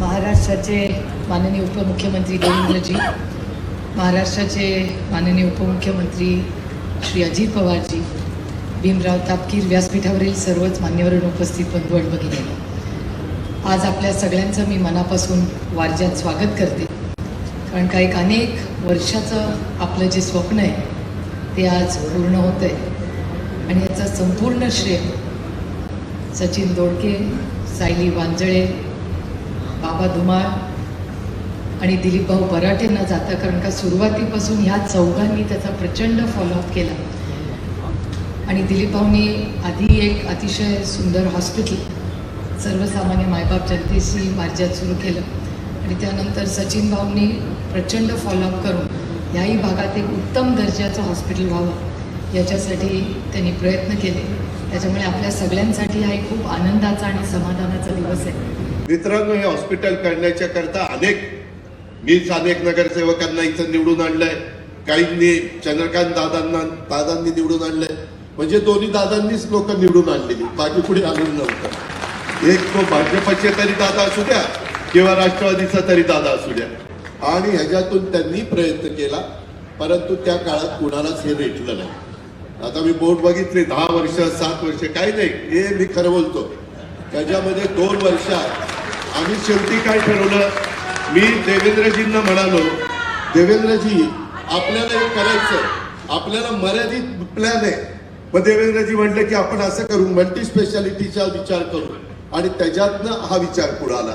महाराष्ट्राचे माननीय उपमुख्यमंत्री देवेंद्रजी महाराष्ट्राचे माननीय उपमुख्यमंत्री श्री अजित पवारजी भीमराव तापकीर व्यासपीठावरील सर्वच मान्यवरून उपस्थित बंधू भगिनी आज आपल्या सगळ्यांचं मी मनापासून वारज्यात स्वागत करते. कारण का एक अनेक वर्षाचं आपलं जे स्वप्न आहे ते आज पूर्ण होतं आहे आणि याचं संपूर्ण श्रेय सचिन दोडके सायली वांजळे बाबा धुमाळ आणि दिलीप भाऊ बराटेंना जातं कारण का सुरुवातीपासून ह्या चौघांनी त्याचा प्रचंड फॉलोअप केला. आणि दिलीप भाऊनी आधी एक अतिशय सुंदर हॉस्पिटल सर्वसामान्य मायबाप जनतेशी मार्जात सुरू केलं. आणि त्यानंतर सचिन भाऊंनी प्रचंड फॉलोअप करून याही भागात एक उत्तम दर्जाचं हॉस्पिटल व्हावं याच्यासाठी त्यांनी प्रयत्न केले. त्याच्यामुळे आपल्या सगळ्यांसाठी हा एक खूप आनंदाचा आणि समाधानाचा दिवस आहे. मित्रांनो हे हॉस्पिटल करण्याच्या करता अनेक मीच अनेक नगरसेवकांना इथं निवडून आणलंय. काहींनी चंद्रकांत दादांना दादांनी निवडून आणलंय. म्हणजे दोन्ही दादांनीच लोक निवडून आणलेली. बाकी पुढे आणून नव्हतं. एक तो भाजपचे तरी दादा असू द्या किंवा राष्ट्रवादीचा तरी दादा असू द्या. आणि ह्याच्यातून त्यांनी प्रयत्न केला परंतु त्या काळात कुणालाच हे रेटलं नाही. आता मी बोट बघितले दहा वर्ष सात वर्ष काही नाही हे मी खरं बोलतो. त्याच्यामध्ये दोन वर्षात आम्ही शेवटी काय ठरवलं? मी देवेंद्रजींना म्हणालो देवेंद्रजी आपल्याला हे करायचं आपल्याला मर्यादित प्लॅन आहे. मग देवेंद्रजी म्हटलं की आपण असं करू मल्टी स्पेशालिटीचा विचार करू. आणि त्याच्यातनं हा विचार पुढे आला.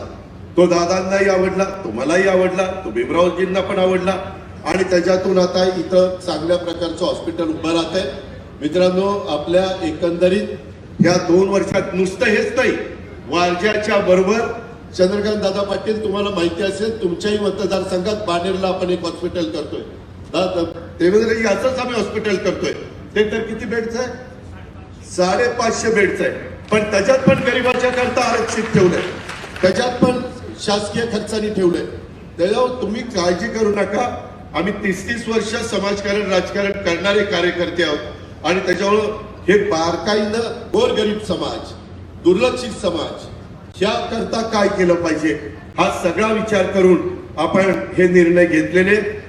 तो दादांनाही आवडला तो मलाही आवडला तो भीमरावजींना पण आवडला. आणि त्याच्यातून आता इथं चांगल्या प्रकारचं हॉस्पिटल उभं राहत आहे. मित्रांनो आपल्या एकंदरीत या दोन वर्षात नुसतं हेच नाही वारज्याच्या बरोबर चंद्रकांत दादा पाटील तुम्हाला माहिती असेल तुमच्याही मतदारसंघात बानेरला आपण एक हॉस्पिटल करतोय. देवेंद्रजी असंच आम्ही हॉस्पिटल करतोय. ते तर किती बेडचं आहे? साडेपाचशे बेडचं आहे. पण त्याच्यात पण गरिबाच्या करता आरक्षित ठेवलंय. त्याच्यात पण शासकीय खर्चाने ठेवलंय. त्याच्यावर तुम्ही काळजी करू नका. आम्ही तीस तीस वर्ष समाजकारण राजकारण करणारे कार्यकर्ते आहोत. आणि त्याच्यामुळं हे बारकाईनं गोरगरीब समाज दुर्लक्षित समाज याकरता करता काय केलं पाहिजे? हा सगळा विचार करून आपण हे निर्णय घेतलेले.